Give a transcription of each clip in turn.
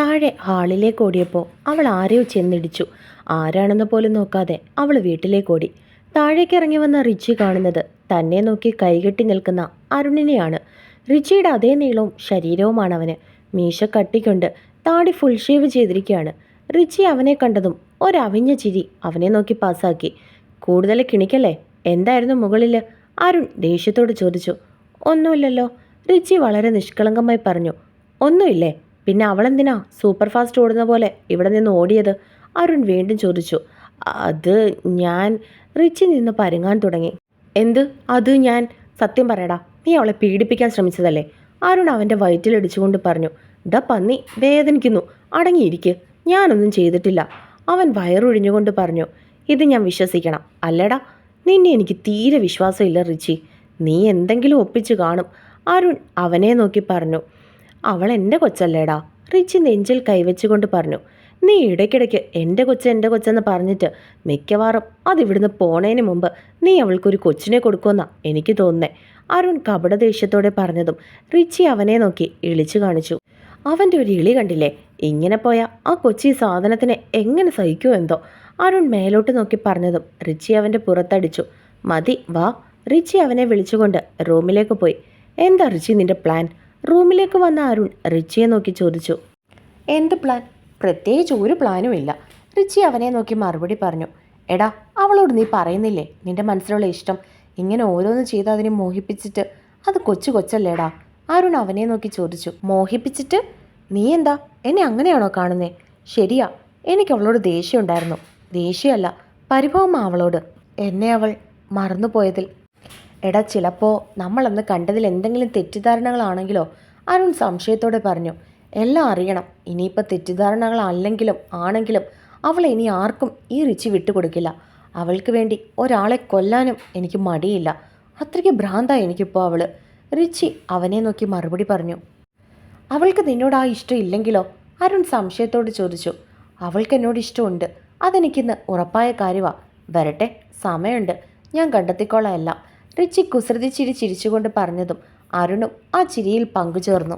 താഴെ ഹാളിലേക്ക് ഓടിയപ്പോൾ അവൾ ആരെയോ ചെന്നിടിച്ചു. ആരാണെന്ന് പോലും നോക്കാതെ അവൾ വീട്ടിലേക്ക് ഓടി. താഴേക്ക് ഇറങ്ങി വന്ന റിച്ചി കാണുന്നത് തന്നെ നോക്കി കൈകെട്ടി നിൽക്കുന്ന അരുണിനെയാണ്. റിച്ചിയുടെ അതേ നീളവും ശരീരവുമാണ് അവന്. മീശ കട്ടിക്കൊണ്ട് താടി ഫുൾ ഷേവ് ചെയ്തിരിക്കുകയാണ് റിച്ചി അവനെ കണ്ടതും ഒരവിഞ്ഞ ചിരി അവനെ നോക്കി പാസ്സാക്കി. കൂടുതൽ കിണിക്കല്ലേ? എന്തായിരുന്നു മുകളിൽ അരുൺ ദേഷ്യത്തോട് ചോദിച്ചു. ഒന്നുമില്ലല്ലോ റിച്ചി വളരെ നിഷ്കളങ്കമായി പറഞ്ഞു. ഒന്നുമില്ലേ? പിന്നെ അവളെന്തിനാ സൂപ്പർ ഫാസ്റ്റ് ഓടുന്ന പോലെ ഇവിടെ നിന്ന് ഓടിയത്? അരുൺ വീണ്ടും ചോദിച്ചു. അത് ഞാൻ റിച്ചിൽ നിന്ന് പരുങ്ങാൻ തുടങ്ങി. എന്ത്? അത് ഞാൻ? സത്യം പറയടാ നീ അവളെ പീഡിപ്പിക്കാൻ ശ്രമിച്ചതല്ലേ? അരുൺ അവന്റെ വയറ്റിലടിച്ചുകൊണ്ട് പറഞ്ഞു ദ പന്നി വേദനിക്കുന്നു. അടങ്ങിയിരിക്ക്. ഞാനൊന്നും ചെയ്തിട്ടില്ല. അവൻ വയറൊഴിഞ്ഞുകൊണ്ട് പറഞ്ഞു ഇത് ഞാൻ വിശ്വസിക്കണം. അല്ലടാ നിന്നെ എനിക്ക് തീരെ വിശ്വാസമില്ല റിച്ചി. നീ എന്തെങ്കിലും ഒപ്പിച്ചു കാണും. അരുൺ അവനെ നോക്കി പറഞ്ഞു അവൾ എന്റെ കൊച്ചല്ലേടാ? റിച്ചി നെഞ്ചിൽ കൈവച്ചുകൊണ്ട് പറഞ്ഞു. നീ ഇടയ്ക്കിടയ്ക്ക് എന്റെ കൊച്ച് എന്റെ കൊച്ചെന്ന് പറഞ്ഞിട്ട് മിക്കവാറും അതിവിടുന്ന് പോണേന് മുമ്പ് നീ അവൾക്കൊരു കൊച്ചിനെ കൊടുക്കുമെന്നാ എനിക്ക് തോന്നുന്നേ. അരുൺ കപട ദേഷ്യത്തോടെ പറഞ്ഞതും റിച്ചി അവനെ നോക്കി ഇളിച്ചു കാണിച്ചു. അവന്റെ ഒരു ഇളി കണ്ടില്ലേ? ഇങ്ങനെ പോയാൽ ആ കൊച്ചി സാധനത്തിനെ എങ്ങനെ സഹിക്കുമോ എന്തോ? അരുൺ മേലോട്ട് നോക്കി പറഞ്ഞതും റിച്ചി അവന്റെ പുറത്തടിച്ചു. മതി വാ. റിച്ചി അവനെ വിളിച്ചുകൊണ്ട് റൂമിലേക്ക് പോയി. എന്താ റിച്ചി നിന്റെ പ്ലാൻ? റൂമിലേക്ക് വന്ന അരുൺ റിച്ചിയെ നോക്കി ചോദിച്ചു. എന്ത് പ്ലാൻ? പ്രത്യേകിച്ച് ഒരു പ്ലാനും ഇല്ല. റിച്ചി അവനെ നോക്കി മറുപടി പറഞ്ഞു. എടാ അവളോട് നീ പറയുന്നില്ലേ? നിന്റെ മനസ്സിലുള്ള ഇഷ്ടം. ഇങ്ങനെ ഓരോന്ന് ചെയ്ത് അതിനെ മോഹിപ്പിച്ചിട്ട്. അത് കൊച്ചു കൊച്ചല്ലേടാ. അരുൺ അവനെ നോക്കി ചോദിച്ചു. മോഹിപ്പിച്ചിട്ട്? നീ എന്താ? എന്നെ അങ്ങനെയാണോ കാണുന്നേ? ശരിയാ. എനിക്ക് അവളോട് ദേഷ്യമുണ്ടായിരുന്നു ദേഷ്യമല്ല പരിഭവമാ അവളോട്. എന്നെ അവൾ മറന്നുപോയതിൽ എടാ ചിലപ്പോൾ നമ്മളന്ന് കണ്ടതിൽ എന്തെങ്കിലും തെറ്റിദ്ധാരണകളാണെങ്കിലോ? അരുൺ സംശയത്തോടെ പറഞ്ഞു എല്ലാം അറിയണം. ഇനിയിപ്പോൾ തെറ്റിദ്ധാരണകളല്ലെങ്കിലും ആണെങ്കിലും അവളെ ഇനി ആർക്കും ഈ റിച്ചി വിട്ടുകൊടുക്കില്ല അവൾക്ക് വേണ്ടി ഒരാളെ കൊല്ലാനും എനിക്ക് മടിയില്ല. അത്രയ്ക്ക് ഭ്രാന്താ എനിക്കിപ്പോൾ അവൾ റിച്ചി അവനെ നോക്കി മറുപടി പറഞ്ഞു അവൾക്ക് നിന്നോട് ആ ഇഷ്ടം ഇല്ലെങ്കിലോ? അരുൺ സംശയത്തോട് ചോദിച്ചു അവൾക്ക് എന്നോട് ഇഷ്ടമുണ്ട്. അതെനിക്കിന്ന് ഉറപ്പായ കാര്യമാണ് വരട്ടെ സമയമുണ്ട്. ഞാൻ കണ്ടെത്തിക്കോളാം എല്ലാം. റിച്ചി കുസൃതി ചിരി ചിരിച്ചുകൊണ്ട് പറഞ്ഞതും അരുണും ആ ചിരിയിൽ പങ്കുചേർന്നു.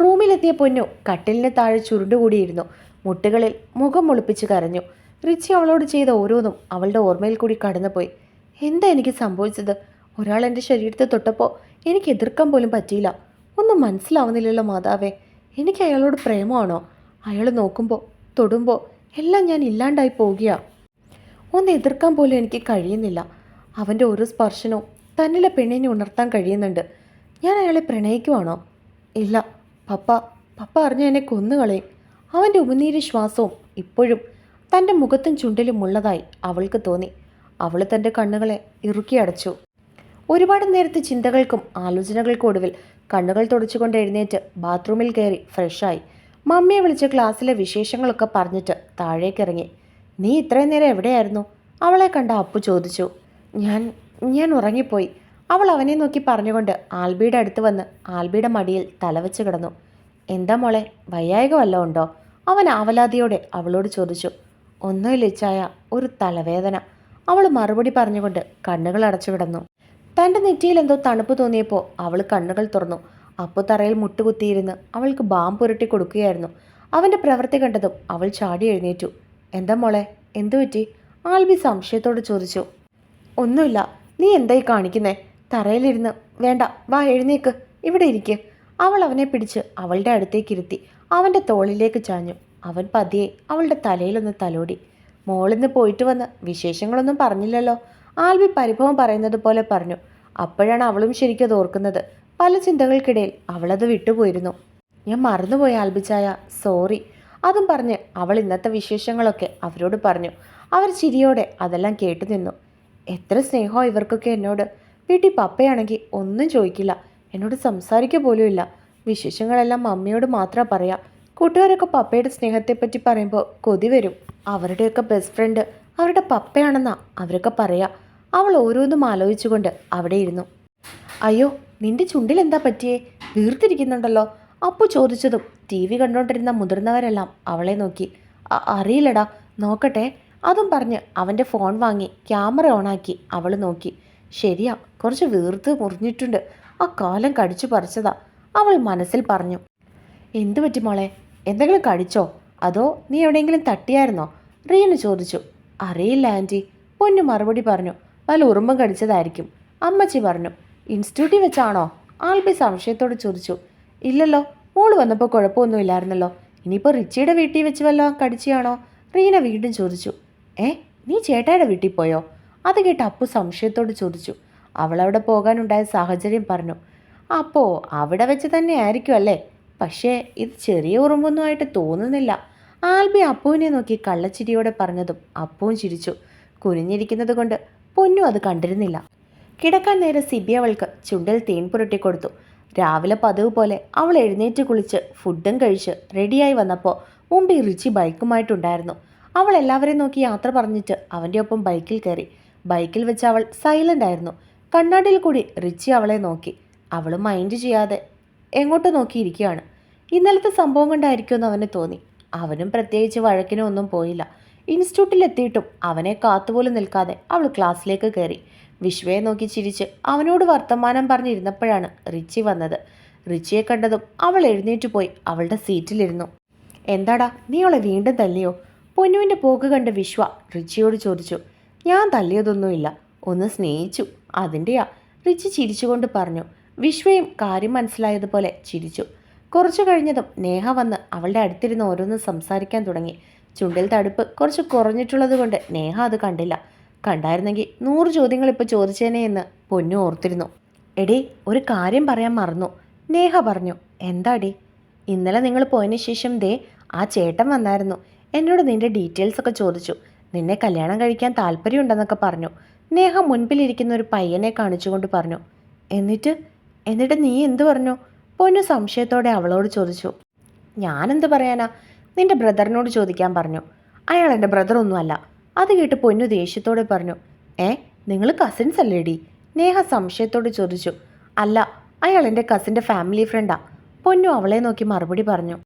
റൂമിലെത്തിയ പൊന്നു കട്ടിലിന് താഴെ ചുരുണ്ടുകൂടിയിരുന്നു. മുട്ടുകളിൽ മുഖം മുളിപ്പിച്ച് കരഞ്ഞു. റിച്ചി അവളോട് ചെയ്ത ഓരോന്നും അവളുടെ ഓർമ്മയിൽ കൂടി കടന്നുപോയി. എന്താ എനിക്ക് സംഭവിച്ചത്? ഒരാൾ എന്റെ ശരീരത്തെ തൊട്ടപ്പോൾ എനിക്ക് എതിർക്കാൻ പോലും പറ്റിയില്ല. ഒന്നും മനസ്സിലാവുന്നില്ലല്ലോ മാതാവേ. എനിക്ക് അയാളോട് പ്രേമമാണോ? അയാൾ നോക്കുമ്പോൾ തൊടുമ്പോൾ എല്ലാം ഞാൻ ഇല്ലാണ്ടായി പോകുകയാ ഒന്ന് എതിർക്കാൻ പോലും എനിക്ക് കഴിയുന്നില്ല. അവന്റെ ഓരോ സ്പർശനവും തന്നിലെ പെണ്ണിനെ ഉണർത്താൻ കഴിയുന്നുണ്ട്. ഞാൻ അയാളെ പ്രണയിക്കുവാണോ? ഇല്ല. പപ്പ പപ്പ അറിഞ്ഞ എന്നെ കൊന്നുകളയും അവന്റെ ഉമിനീരി ശ്വാസവും ഇപ്പോഴും തന്റെ മുഖത്തും ചുണ്ടിലും ഉള്ളതായി അവൾക്ക് തോന്നി. അവൾ തന്റെ കണ്ണുകളെ ഇറുക്കി അടച്ചു. ഒരുപാട് നേരത്തെ ചിന്തകൾക്കും ആലോചനകൾക്കും ഒടുവിൽ കണ്ണുകൾ തുടച്ചുകൊണ്ട് എഴുന്നേറ്റ് ബാത്റൂമിൽ കയറി ഫ്രഷായി മമ്മിയെ വിളിച്ച് ക്ലാസ്സിലെ വിശേഷങ്ങളൊക്കെ പറഞ്ഞിട്ട് താഴേക്കിറങ്ങി. നീ ഇത്രയും നേരം എവിടെയായിരുന്നു? അവളെ കണ്ട അപ്പു ചോദിച്ചു. ഞാൻ ഞാൻ ഉറങ്ങിപ്പോയി. അവൾ അവനെ നോക്കി പറഞ്ഞുകൊണ്ട് ആൽബിയുടെ അടുത്ത് വന്ന് ആൽബിയുടെ മടിയിൽ തലവെച്ച് കിടന്നു. എന്താ മോളെ വയ്യായക വല്ലതും ഉണ്ടോ? അവൻ ആവലാതിയോടെ അവളോട് ചോദിച്ചു. ഒന്നുമില്ല ലിച്ചായ ഒരു തലവേദന. അവൾ മറുപടി പറഞ്ഞുകൊണ്ട് കണ്ണുകൾ അടച്ചു കിടന്നു. തന്റെ നെറ്റിയിൽ എന്തോ തണുപ്പ് തോന്നിയപ്പോൾ അവൾ കണ്ണുകൾ തുറന്നു. അപ്പു തറയിൽ മുട്ടുകുത്തിയിരുന്ന് അവൾക്ക് ബാം പുരട്ടി കൊടുക്കുകയായിരുന്നു. അവന്റെ പ്രവൃത്തി കണ്ടതും അവൾ ചാടി എഴുന്നേറ്റു. എന്താ മോളെ എന്തു പറ്റി ആൽബി സംശയത്തോട് ചോദിച്ചു. ഒന്നുമില്ല നീ എന്തായി കാണിക്കുന്നേ? തറയിലിരുന്ന് വേണ്ട വാ എഴുന്നേക്ക്. ഇവിടെ ഇരിക്ക്. അവൾ അവനെ പിടിച്ച് അവളുടെ അടുത്തേക്ക് ഇരുത്തി അവന്റെ തോളിലേക്ക് ചാഞ്ഞു. അവൻ പതിയെ അവളുടെ തലയിലൊന്ന് തലോടി. മോളിന്ന് പോയിട്ട് വന്ന് വിശേഷങ്ങളൊന്നും പറഞ്ഞില്ലല്ലോ. ആൽബി പരിഭവം പറയുന്നത് പോലെ പറഞ്ഞു. അപ്പോഴാണ് അവളും ശരിക്കും ഓർക്കുന്നത്. പല ചിന്തകൾക്കിടയിൽ അവളത് വിട്ടുപോയിരുന്നു. ഞാൻ മറന്നുപോയി ആൽബിച്ചായ സോറി. അതും പറഞ്ഞ് അവൾ ഇന്നത്തെ വിശേഷങ്ങളൊക്കെ അവരോട് പറഞ്ഞു. അവർ ചിരിയോടെ അതെല്ലാം കേട്ടു നിന്നു എത്ര സ്നേഹമാണ് ഇവർക്കൊക്കെ എന്നോട്. വീട്ടിൽ പപ്പയാണെങ്കിൽ ഒന്നും ചോദിക്കില്ല. എന്നോട് സംസാരിക്കുക പോലും ഇല്ല. വിശേഷങ്ങളെല്ലാം മമ്മിയോട് മാത്രമേ പറയാം. കൂട്ടുകാരൊക്കെ പപ്പയുടെ സ്നേഹത്തെപ്പറ്റി പറയുമ്പോൾ കൊതി വരും. അവരുടെയൊക്കെ ബെസ്റ്റ് ഫ്രണ്ട് അവരുടെ പപ്പയാണെന്നാ അവരൊക്കെ പറയാ. അവൾ ഓരോന്നും ആലോചിച്ചുകൊണ്ട് അവിടെ ഇരുന്നു. അയ്യോ നിന്റെ ചുണ്ടിൽ എന്താ പറ്റിയേ? വീർത്തിരിക്കുന്നുണ്ടല്ലോ. അപ്പു ചോദിച്ചതും ടി വി കണ്ടുകൊണ്ടിരുന്ന മുതിർന്നവരെല്ലാം അവളെ നോക്കി. അറിയില്ലടാ. നോക്കട്ടെ. അതും പറഞ്ഞ് അവന്റെ ഫോൺ വാങ്ങി ക്യാമറ ഓണാക്കി അവൾ നോക്കി. ശരിയാ കുറച്ച് വീർത്ത് മുറിഞ്ഞിട്ടുണ്ട്. ആ കാലം കടിച്ചു പറിച്ചതാ. അവൾ മനസ്സിൽ പറഞ്ഞു. എന്തു പറ്റി മോളെ? എന്തെങ്കിലും കടിച്ചോ? അതോ നീ എവിടെയെങ്കിലും തട്ടിയായിരുന്നോ? റീനു ചോദിച്ചു. അറിയില്ല ആന്റി. പൊന്നു മറുപടി പറഞ്ഞു. വല്ല ഉറുമ്പം കടിച്ചതായിരിക്കും. അമ്മച്ചി പറഞ്ഞു. ഇൻസ്റ്റിറ്റ്യൂട്ടിൽ വെച്ചാണോ? ആൽബി സംശയത്തോട് ചോദിച്ചു. ഇല്ലല്ലോ മോൾ വന്നപ്പോൾ കുഴപ്പമൊന്നുമില്ലായിരുന്നല്ലോ ഇനിയിപ്പോൾ റിച്ചിയുടെ വീട്ടിൽ വെച്ച് വല്ലോ കടിച്ചാണോ? റീന വീണ്ടും ചോദിച്ചു. ഏ നീ ചേട്ടായുടെ വീട്ടിൽ പോയോ? അത് കേട്ട് അപ്പു സംശയത്തോട് ചോദിച്ചു. അവളവിടെ പോകാനുണ്ടായ സാഹചര്യം പറഞ്ഞു. അപ്പോൾ അവിടെ വെച്ച് തന്നെ ആയിരിക്കും അല്ലേ? പക്ഷേ ഇത് ചെറിയ ഉറുമ്പൊന്നുമായിട്ട് തോന്നുന്നില്ല. ആൽബി അപ്പുവിനെ നോക്കി കള്ളച്ചിരിയോടെ പറഞ്ഞതും അപ്പുവും ചിരിച്ചു. കുനിഞ്ഞിരിക്കുന്നത് കൊണ്ട് പൊന്നു അത് കണ്ടിരുന്നില്ല. കിടക്കാൻ നേരെ സിബി അവൾക്ക് ചുണ്ടിൽ തേൻ പുരട്ടി കൊടുത്തു. രാവിലെ പതിവ് പോലെ അവൾ എഴുന്നേറ്റ് കുളിച്ച് ഫുഡും കഴിച്ച് റെഡിയായി വന്നപ്പോൾ മുമ്പ് റിച്ചി ബൈക്കുമായിട്ടുണ്ടായിരുന്നു. അവൾ എല്ലാവരെയും നോക്കി യാത്ര പറഞ്ഞിട്ട് അവന്റെ ഒപ്പം ബൈക്കിൽ കയറി. ബൈക്കിൽ വെച്ച് അവൾ സൈലന്റ് ആയിരുന്നു. കണ്ണാടിയിൽ കൂടി റിച്ചി അവളെ നോക്കി. അവൾ മൈൻഡ് ചെയ്യാതെ എങ്ങോട്ട് നോക്കിയിരിക്കുകയാണ് ഇന്നലത്തെ സംഭവം കൊണ്ടായിരിക്കുമെന്ന് അവന് തോന്നി. അവനും പ്രത്യേകിച്ച് വഴക്കിനും ഒന്നും പോയില്ല. ഇൻസ്റ്റിറ്റ്യൂട്ടിലെത്തിയിട്ടും അവനെ കാത്തുപോലും നിൽക്കാതെ അവൾ ക്ലാസ്സിലേക്ക് കയറി. വിശ്വയെ നോക്കി ചിരിച്ച് അവനോട് വർത്തമാനം പറഞ്ഞിരുന്നപ്പോഴാണ് റിച്ചി വന്നത്. റിച്ചിയെ കണ്ടതും അവൾ എഴുന്നേറ്റ് പോയി അവളുടെ സീറ്റിലിരുന്നു എന്താടാ നീ അവളെ വീണ്ടും തല്ലിയോ? പൊന്നുവിന്റെ പോക്ക് കണ്ട് വിശ്വ റിച്ചിയോട് ചോദിച്ചു ഞാൻ തല്ലിയതൊന്നുമില്ല. ഒന്ന് സ്നേഹിച്ചു. അതിന്റെയാ റിച്ചി ചിരിച്ചുകൊണ്ട് പറഞ്ഞു. വിശ്വയും കാര്യം മനസ്സിലായതുപോലെ ചിരിച്ചു. കുറച്ചു കഴിഞ്ഞതും നേഹ വന്ന് അവളുടെ അടുത്തിരുന്ന് ഓരോന്ന് സംസാരിക്കാൻ തുടങ്ങി. ചുണ്ടിൽ തടുപ്പ് കുറച്ച് കുറഞ്ഞിട്ടുള്ളത് കൊണ്ട് നേഹ അത് കണ്ടില്ല. കണ്ടായിരുന്നെങ്കിൽ നൂറ് ചോദ്യങ്ങൾ ഇപ്പോൾ ചോദിച്ചേനെ എന്ന് പൊന്നു ഓർത്തിരുന്നു. എടേ ഒരു കാര്യം പറയാൻ മറന്നു. നേഹ പറഞ്ഞു എന്താടി? ഇന്നലെ നിങ്ങൾ പോയതിന് ശേഷം ദേ ആ ചേട്ടൻ വന്നായിരുന്നു. എന്നോട് നിന്റെ ഡീറ്റെയിൽസ് ഒക്കെ ചോദിച്ചു. നിന്നെ കല്യാണം കഴിക്കാൻ താല്പര്യമുണ്ടെന്നൊക്കെ പറഞ്ഞു. നേഹ മുൻപിലിരിക്കുന്ന ഒരു പയ്യനെ കാണിച്ചുകൊണ്ട് പറഞ്ഞു. എന്നിട്ട്? എന്നിട്ട് നീ എന്ത് പറഞ്ഞു? പൊന്നു സംശയത്തോടെ അവളോട് ചോദിച്ചു. ഞാനെന്ത് പറയാനാ? നിന്റെ ബ്രദറിനോട് ചോദിക്കാൻ പറഞ്ഞു. അയാൾ എന്റെ ബ്രദറൊന്നുമല്ല അത് കേട്ട് പൊന്നു ദേഷ്യത്തോടെ പറഞ്ഞു. ഏ നിങ്ങൾ കസിൻസ് അല്ലേടി? നേഹ സംശയത്തോട് ചോദിച്ചു. അല്ല അയാൾ എന്റെ കസിന്റെ ഫാമിലി ഫ്രണ്ടാ പൊന്നു അവളെ നോക്കി മറുപടി പറഞ്ഞു.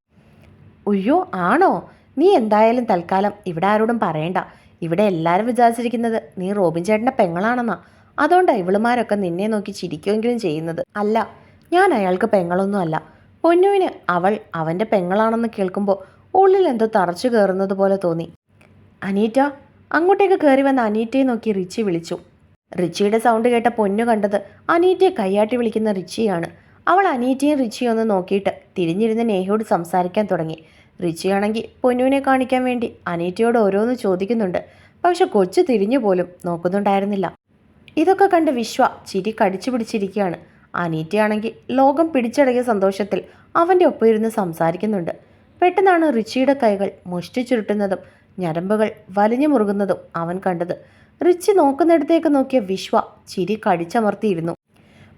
അയ്യോ ആണോ? നീ എന്തായാലും തൽക്കാലം ഇവിടെ ആരോടും പറയണ്ട. ഇവിടെ എല്ലാവരും വിചാരിച്ചിരിക്കുന്നത് നീ റോബിൻ ചേട്ടന്റെ പെങ്ങളാണെന്നാ. അതുകൊണ്ടാണ് ഇവളുമാരൊക്കെ നിന്നെ നോക്കി ചിരിക്കുമെങ്കിലും ചെയ്യുന്നത്. അല്ല ഞാൻ അയാൾക്ക് പെങ്ങളൊന്നും അല്ല. പൊന്നുവിന് അവൾ അവന്റെ പെങ്ങളാണെന്ന് കേൾക്കുമ്പോൾ ഉള്ളിൽ എന്തോ തറച്ചു കയറുന്നത് പോലെ തോന്നി. അനീറ്റ അങ്ങോട്ടേക്ക് കയറി വന്ന അനീറ്റയെ നോക്കി റിച്ചി വിളിച്ചു. റിച്ചിയുടെ സൗണ്ട് കേട്ട പൊന്നു കണ്ടത് അനീറ്റയെ കൈയാട്ടി വിളിക്കുന്ന റിച്ചിയാണ്. അവൾ അനീറ്റയും റിച്ചിയും ഒന്ന് നോക്കിയിട്ട് തിരിഞ്ഞിരുന്ന് നേഹയോട് സംസാരിക്കാൻ തുടങ്ങി. റിച്ചിയാണെങ്കിൽ പൊന്നുവിനെ കാണിക്കാൻ വേണ്ടി അനീറ്റയോട് ഓരോന്ന് ചോദിക്കുന്നുണ്ട്. പക്ഷെ കൊച്ചു തിരിഞ്ഞു പോലും നോക്കുന്നുണ്ടായിരുന്നില്ല. ഇതൊക്കെ കണ്ട് വിശ്വ ചിരി കടിച്ചു പിടിച്ചിരിക്കുകയാണ്. അനീറ്റയാണെങ്കിൽ ലോകം പിടിച്ചടങ്ങിയ സന്തോഷത്തിൽ അവന്റെ ഒപ്പം ഇരുന്ന് സംസാരിക്കുന്നുണ്ട്. പെട്ടെന്നാണ് റിച്ചിയുടെ കൈകൾ മുഷ്ടി ചുരുട്ടുന്നതും ഞരമ്പുകൾ വലിഞ്ഞു മുറുകുന്നതും അവൻ കണ്ടത്. റിച്ചി നോക്കുന്നിടത്തേക്ക് നോക്കിയ വിശ്വ ചിരി കടിച്ചമർത്തിയിരുന്നു.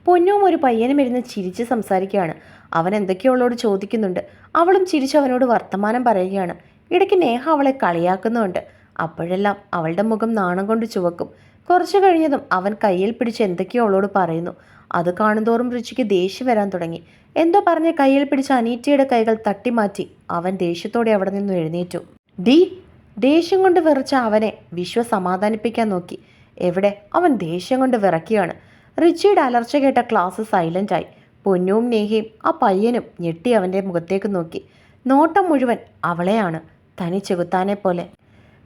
പൊന്നും ഒരു പയ്യനും ഇരുന്ന് ചിരിച്ച് സംസാരിക്കുകയാണ്. അവൻ എന്തൊക്കെയോ അവളോട് ചോദിക്കുന്നുണ്ട്. അവളും ചിരിച്ച് അവനോട് വർത്തമാനം പറയുകയാണ്. ഇടയ്ക്ക് നേഹ അവളെ കളിയാക്കുന്നുണ്ട്. അപ്പോഴെല്ലാം അവളുടെ മുഖം നാണം കൊണ്ട് ചുവക്കും. കുറച്ചു കഴിഞ്ഞതും അവൻ കയ്യിൽ പിടിച്ച് എന്തൊക്കെയോ അവളോട് പറയുന്നു. അത് കാണുന്തോറും രുചിക്ക് ദേഷ്യം വരാൻ തുടങ്ങി. എന്തോ പറഞ്ഞ് കയ്യിൽ പിടിച്ച അനീറ്റയുടെ കൈകൾ തട്ടിമാറ്റി അവൻ ദേഷ്യത്തോടെ അവിടെ നിന്നും എഴുന്നേറ്റു. ഡി ദേഷ്യം കൊണ്ട് വിറച്ച അവനെ വിശ്വ സമാധാനിപ്പിക്കാൻ നോക്കി. എവിടെ? അവൻ ദേഷ്യം കൊണ്ട് വിറക്കുകയാണ് റിച്ചിയുടെ അലർച്ച കേട്ട ക്ലാസ് സൈലന്റായി പൊന്നുവും നേഹയും ആ പയ്യനും ഞെട്ടി അവന്റെ മുഖത്തേക്ക് നോക്കി. നോട്ടം മുഴുവൻ അവളെയാണ് തനി ചെകുത്താനെ പോലെ.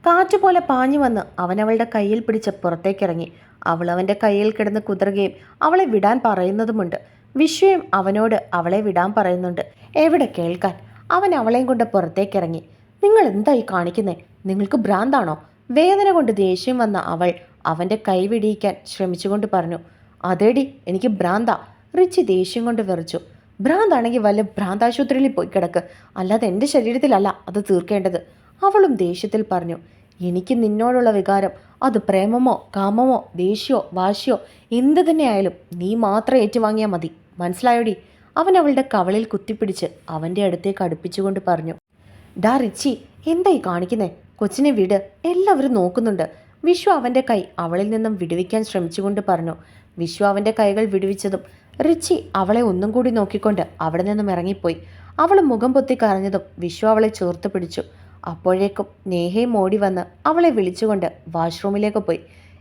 കാറ്റുപോലെ പാഞ്ഞു വന്ന് അവനവളുടെ കയ്യിൽ പിടിച്ച് പുറത്തേക്കിറങ്ങി. അവൾ അവന്റെ കയ്യിൽ കിടന്ന് കുതിർകയും അവളെ വിടാൻ പറയുന്നതുമുണ്ട്. വിശ്വയും അവനോട് അവളെ വിടാൻ പറയുന്നുണ്ട്. എവിടെ കേൾക്കാൻ? അവൻ അവളെയും കൊണ്ട് പുറത്തേക്കിറങ്ങി. നിങ്ങൾ എന്തായി കാണിക്കുന്നേ? നിങ്ങൾക്ക് ഭ്രാന്താണോ? വേദന കൊണ്ട് ദേഷ്യം വന്ന അവൾ അവന്റെ കൈ വിടിയിക്കാൻ ശ്രമിച്ചുകൊണ്ട് പറഞ്ഞു. അതേടി എനിക്ക് ഭ്രാന്ത. റിച്ചി ദേഷ്യം കൊണ്ട് വിറച്ചു. ഭ്രാന്താണെങ്കിൽ വല്ല ഭ്രാന്താശുപത്രിയിൽ പോയി കിടക്ക്. അല്ലാതെ എന്റെ ശരീരത്തിലല്ല അത് തീർക്കേണ്ടത്. അവളും ദേഷ്യത്തിൽ പറഞ്ഞു എനിക്ക് നിന്നോടുള്ള വികാരം അത് പ്രേമമോ കാമമോ ദേഷ്യമോ വാശിയോ എന്ത് തന്നെയായാലും നീ മാത്രം ഏറ്റുവാങ്ങിയാൽ മതി. മനസ്സിലായോടി? അവൻ അവളുടെ കവളിൽ കുത്തിപ്പിടിച്ച് അവന്റെ അടുത്തേക്ക് അടുപ്പിച്ചുകൊണ്ട് പറഞ്ഞു ഡാ റിച്ചി എന്തായി കാണിക്കുന്നേ? കൊച്ചിനെ വിട്. എല്ലാവരും നോക്കുന്നുണ്ട്. വിശ്വ അവന്റെ കൈ അവളിൽ നിന്നും വിടുവിക്കാൻ ശ്രമിച്ചുകൊണ്ട് പറഞ്ഞു വിശ്വ അവന്റെ കൈകൾ വിടുവിച്ചതും റിച്ചി അവളെ ഒന്നും കൂടി നോക്കിക്കൊണ്ട് അവിടെ നിന്നും ഇറങ്ങിപ്പോയി. അവൾ മുഖം പൊത്തി കരഞ്ഞതും വിശ്വ അവളെ ചേർത്ത് പിടിച്ചു. അപ്പോഴേക്കും നേഹയും ഓടി വന്ന് അവളെ വിളിച്ചുകൊണ്ട് വാഷ്റൂമിലേക്ക് പോയി.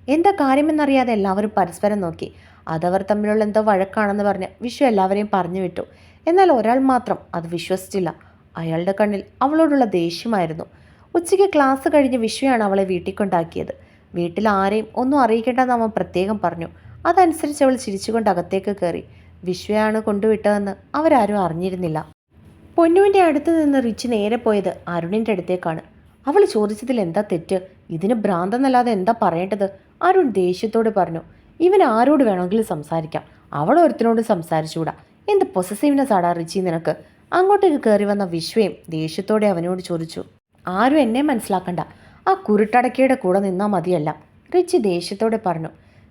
എന്താ കാര്യമെന്നറിയാതെ എല്ലാവരും പരസ്പരം നോക്കി. അതവർ തമ്മിലുള്ള എന്തോ വഴക്കാണെന്ന് പറഞ്ഞ് വിശ്വ എല്ലാവരെയും പറഞ്ഞു വിട്ടു. എന്നാൽ ഒരാൾ മാത്രം അത് വിശ്വസിച്ചില്ല. അയാളുടെ കണ്ണിൽ അവളോടുള്ള ദേഷ്യമായിരുന്നു. ഉച്ചയ്ക്ക് ക്ലാസ് കഴിഞ്ഞ് വിശ്വയാണ് അവളെ വീട്ടിൽ കൊണ്ടാക്കിയത് വീട്ടിൽ ആരെയും ഒന്നും അറിയിക്കേണ്ടെന്ന് അവൻ പ്രത്യേകം പറഞ്ഞു. അതനുസരിച്ച് അവൾ ചിരിച്ചുകൊണ്ട് അകത്തേക്ക് കയറി വിശ്വയാണ് കൊണ്ടുവിട്ടതെന്ന് അവരാരും അറിഞ്ഞിരുന്നില്ല. പൊന്നുവിന്റെ അടുത്ത് നിന്ന് റിച്ച് നേരെ പോയത് അരുണിന്റെ അടുത്തേക്കാണ്. അവൾ ചോദിച്ചതിൽ എന്താ തെറ്റ്? ഇതിന് ഭ്രാന്തെന്നല്ലാതെ എന്താ പറയേണ്ടത്? അരുൺ ദേഷ്യത്തോട് പറഞ്ഞു ഇവൻ ആരോട് വേണമെങ്കിലും സംസാരിക്കാം. അവൾ ഒരുത്തിനോട് സംസാരിച്ചുകൂടാ. എന്ത് പൊസസീവ്നെസ് ആടാ റിച്ചി നിനക്ക്? അങ്ങോട്ടേക്ക് കയറി വന്ന വിശ്വയും ദേഷ്യത്തോടെ അവനോട് ചോദിച്ചു ആരും എന്നെ മനസ്സിലാക്കണ്ട. ആ കുരുട്ടടക്കയുടെ കൂടെ നിന്നാൽ മതിയല്ല. റിച്ചി ദേഷ്യത്തോടെ പറഞ്ഞു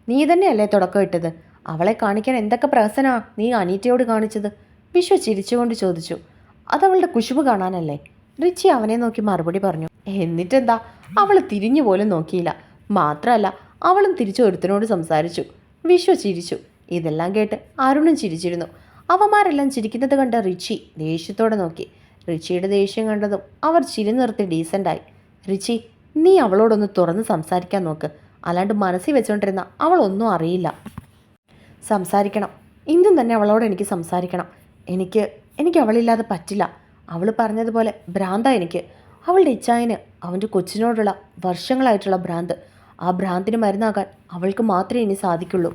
നീ തന്നെയല്ലേ തുടക്കം ഇട്ടത്? അവളെ കാണിക്കാൻ എന്തൊക്കെ പ്രഹസനാ നീ അനീറ്റയോട് കാണിച്ചത്? വിശ്വ ചിരിച്ചുകൊണ്ട് ചോദിച്ചു. അതവളുടെ കുശുബ് കാണാനല്ലേ? റിച്ചി അവനെ നോക്കി മറുപടി പറഞ്ഞു. എന്നിട്ടെന്താ? അവൾ തിരിഞ്ഞു പോലും നോക്കിയില്ല. മാത്രമല്ല അവളും തിരിച്ചു ഒരുത്തനോട് സംസാരിച്ചു. വിശ്വ ചിരിച്ചു. ഇതെല്ലാം കേട്ട് അരുണും ചിരിച്ചിരുന്നു. അവമാരെല്ലാം ചിരിക്കുന്നത് കണ്ട റിച്ചി ദേഷ്യത്തോടെ നോക്കി. റിച്ചിയുടെ ദേഷ്യം കണ്ടതും അവർ ചിരി നിർത്തി ഡീസന്റായി റിച്ചി നീ അവളോടൊന്ന് തുറന്ന് സംസാരിക്കാൻ നോക്ക്. അല്ലാണ്ട് മനസ്സിൽ വെച്ചുകൊണ്ടിരുന്ന അവളൊന്നും അറിയില്ല. സംസാരിക്കണം. ഇന്നും തന്നെ അവളോട് എനിക്ക് സംസാരിക്കണം. എനിക്ക് എനിക്ക് അവളില്ലാതെ പറ്റില്ല. അവൾ പറഞ്ഞതുപോലെ ഭ്രാന്ത എനിക്ക്. അവളുടെ ഇച്ചായന് അവന്റെ കൊച്ചിനോടുള്ള വർഷങ്ങളായിട്ടുള്ള ഭ്രാന്ത്. ആ ഭ്രാന്തിന് മരുന്നാകാൻ അവൾക്ക് മാത്രമേ ഇനി സാധിക്കുള്ളൂ.